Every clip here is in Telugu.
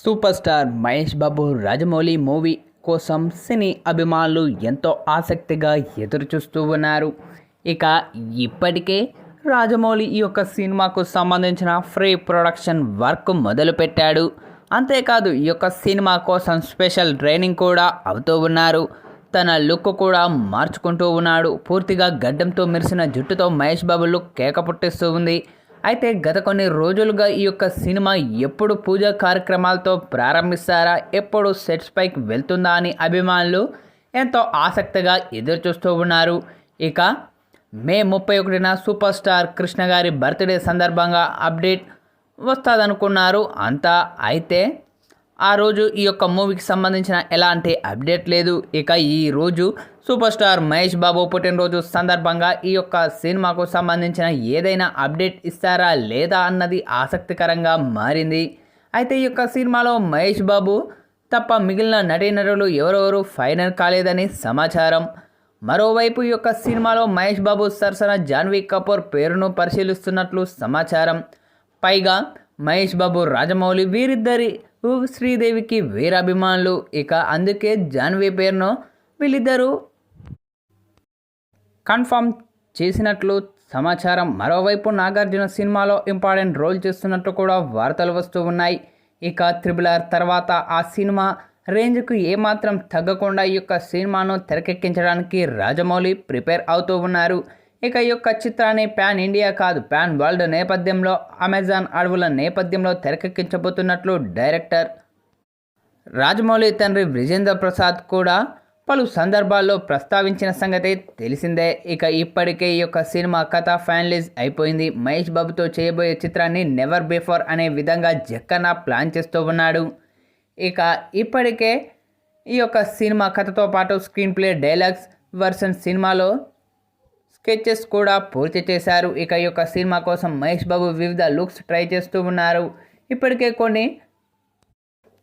Super star Mahesh Babu Rajamouli movie కోసం సినీ అభిమానులు ఎంతో ఆసక్తిగా ఎదురుచూస్తూ ఉన్నారు. ఇక ఇప్పటికే రాజమౌళి ఈ యొక్క సినిమాకు సంబంధించిన ఫ్రీ ప్రొడక్షన్ వర్క్ మొదలుపెట్టాడు. అంతేకాదు ఈ యొక్క సినిమా కోసం స్పెషల్ ట్రైనింగ్ కూడా అవుతూ ఉన్నారు. తన లుక్ కూడా మార్చుకుంటూ ఉన్నాడు. పూర్తిగా గడ్డంతో మెరిసిన జుట్టుతో మహేష్ బాబు లుక్ కేక పుట్టిస్తూ ఉంది. అయితే గత కొన్ని రోజులుగా ఈ యొక్క సినిమా ఎప్పుడు పూజా కార్యక్రమాలతో ప్రారంభిస్తారా ఎప్పుడు సెట్స్ పైకి వెళ్తుందా అని అభిమానులు ఎంతో ఆసక్తిగా ఎదురుచూస్తూ ఉన్నారు. ఇక మే ముప్పై ఒకటిన సూపర్ స్టార్ కృష్ణ గారి బర్త్డే సందర్భంగా అప్డేట్ వస్తుందనుకున్నారు అంతా. అయితే ఆ రోజు ఈ యొక్క మూవీకి సంబంధించిన ఎలాంటి అప్డేట్ లేదు. ఇక ఈ రోజు సూపర్ స్టార్ మహేష్ బాబు పుట్టినరోజు సందర్భంగా ఈ యొక్క సినిమాకు సంబంధించిన ఏదైనా అప్డేట్ ఇస్తారా లేదా అన్నది ఆసక్తికరంగా మారింది. అయితే ఈ యొక్క సినిమాలో మహేష్ బాబు తప్ప మిగిలిన నటీనటులు ఎవరెవరు ఫైనల్ కాలేదని సమాచారం. మరోవైపు ఈ యొక్క సినిమాలో మహేష్ బాబు సరసన జాన్వీ కపూర్ పేరును పరిశీలిస్తున్నట్లు సమాచారం. పైగా మహేష్ బాబు రాజమౌళి వీరిద్దరి శ్రీదేవికి వీరాభిమానులు. ఇక అందుకే జాన్వీ పేరును వీళ్ళిద్దరూ కన్ఫర్మ్ చేసినట్లు సమాచారం. మరోవైపు నాగార్జున సినిమాలో ఇంపార్టెంట్ రోల్ చేస్తున్నట్లు కూడా వార్తలు వస్తూ ఉన్నాయి. ఇక త్రిబుల్ ఆర్ తర్వాత ఆ సినిమా రేంజ్కు ఏమాత్రం తగ్గకుండా ఈ యొక్క సినిమాను తెరకెక్కించడానికి రాజమౌళి ప్రిపేర్ అవుతూ ఉన్నారు. ఇక ఈ యొక్క చిత్రాన్ని ప్యాన్ ఇండియా కాదు ప్యాన్ వరల్డ్ నేపథ్యంలో అమెజాన్ అడవుల నేపథ్యంలో తెరకెక్కించబోతున్నట్లు డైరెక్టర్ రాజమౌళి తండ్రి విజేంద్ర ప్రసాద్ కూడా పలు సందర్భాల్లో ప్రస్తావించిన సంగతి తెలిసిందే. ఇక ఇప్పటికే ఈ యొక్క సినిమా కథ ఫైనలైజ్ అయిపోయింది. మహేష్ బాబుతో చేయబోయే చిత్రాన్ని నెవర్ బిఫోర్ అనే విధంగా జక్కన్న ప్లాన్ చేస్తూ ఉన్నాడు. ఇక ఇప్పటికే ఈ యొక్క సినిమా కథతో పాటు స్క్రీన్ ప్లే డైలాగ్స్ వర్షన్ సినిమాలో స్కెచెస్ కూడా పూర్తి చేశారు. ఇక ఈ యొక్క సినిమా కోసం మహేష్ బాబు వివిధ లుక్స్ ట్రై చేస్తూ ఉన్నారు. ఇప్పటికే కొన్ని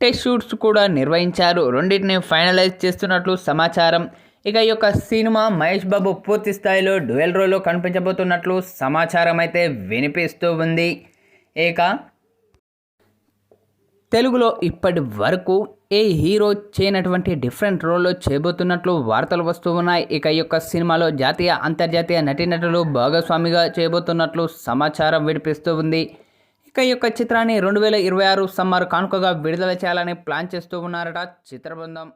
టెస్ట్ షూట్స్ కూడా నిర్వహించారు. రెండింటిని ఫైనలైజ్ చేస్తున్నట్లు సమాచారం. ఇక ఈ యొక్క సినిమా మహేష్ బాబు పూర్తి స్థాయిలో డ్యూయల్ రోల్లో కనిపించబోతున్నట్లు సమాచారం అయితే వినిపిస్తూ ఉంది. ఇక తెలుగులో ఇప్పటి వరకు ఏ హీరో చేయనటువంటి డిఫరెంట్ రోల్లో చేయబోతున్నట్లు వార్తలు వస్తూ ఉన్నాయి. ఇక ఈ యొక్క సినిమాలో జాతీయ అంతర్జాతీయ నటీనటులు భాగస్వామిగా చేయబోతున్నట్లు సమాచారం వినిపిస్తూ ఉంది. ఇక ఈ యొక్క చిత్రాన్ని రెండు వేల ఇరవై ఆరు సమ్మర్ కానుకగా విడుదల చేయాలని ప్లాన్ చేస్తూ ఉన్నారట చిత్ర బృందం